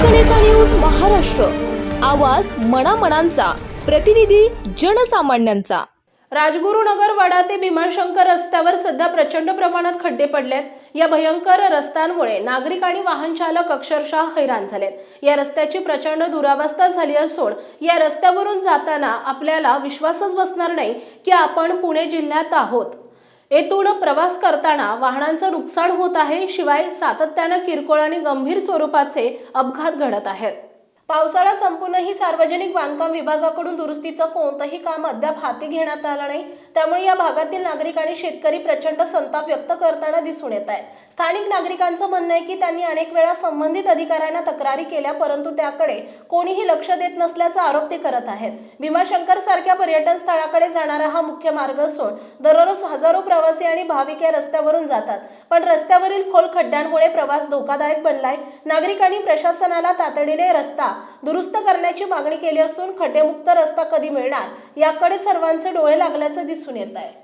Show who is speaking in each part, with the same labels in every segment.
Speaker 1: लोकनेता news Maharashtra. आवाज मनामनांचा. प्रतिनिधी जनसामान्यांचा.
Speaker 2: राजगुरुनगर वाडा ते भीमाशंकर रस्त्यावर सध्या प्रचंड प्रमाणात खड्डे पडलेत. या भयंकर रस्त्यांमुळे नागरिक आणि वाहन चालक अक्षरशः हैराण झालेत. या रस्त्याची प्रचंड दुरावस्था झाली असून या रस्त्यावरून जाताना आपल्याला विश्वासच बसणार नाही की आपण पुणे जिल्ह्यात आहोत. येथून प्रवास करताना वाहनांचं नुकसान होत आहे शिवाय सातत्यानं किरकोळ आणि गंभीर स्वरूपाचे अपघात घडत आहेत. पावसाळा संपूर्णही सार्वजनिक बांधकाम विभागाकडून दुरुस्तीचं कोणतंही काम अद्याप हाती घेण्यात आलं नाही. त्यामुळे या भागातील नागरिक आणि शेतकरी प्रचंड संताप व्यक्त करताना दिसून येत आहेत. स्थानिक नागरिकांचं म्हणणं आहे की त्यांनी अनेक वेळा संबंधित अधिकाऱ्यांना तक्रारी केल्या परंतु त्याकडे कोणीही लक्ष देत नसल्याचा आरोप ते करत आहेत. भीमाशंकर सारख्या पर्यटन स्थळाकडे जाणारा हा मुख्य मार्ग असून दररोज हजारो प्रवासी आणि भाविक या रस्त्यावरून जातात. पण रस्त्यावरील खोल खड्ड्यांमुळे प्रवास धोकादायक बनलाय. नागरिकांनी प्रशासनाला तातडीने रस्ता दुरुस्त करण्याची मागणी केली असून खड्डेमुक्त रस्ता कधी मिळणार याकडे सर्वांचे डोळे लागल्याचं दिसून येत आहे.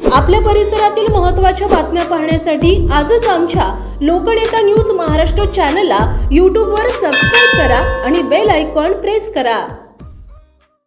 Speaker 2: आपल्या परिसरातील महत्त्वाच्या बातम्या पाहण्यासाठी आजच आमच्या लोकनेता न्यूज महाराष्ट्र चॅनलला यूट्यूबवर सबस्क्राईब करा आणि बेल आयकॉन प्रेस करा.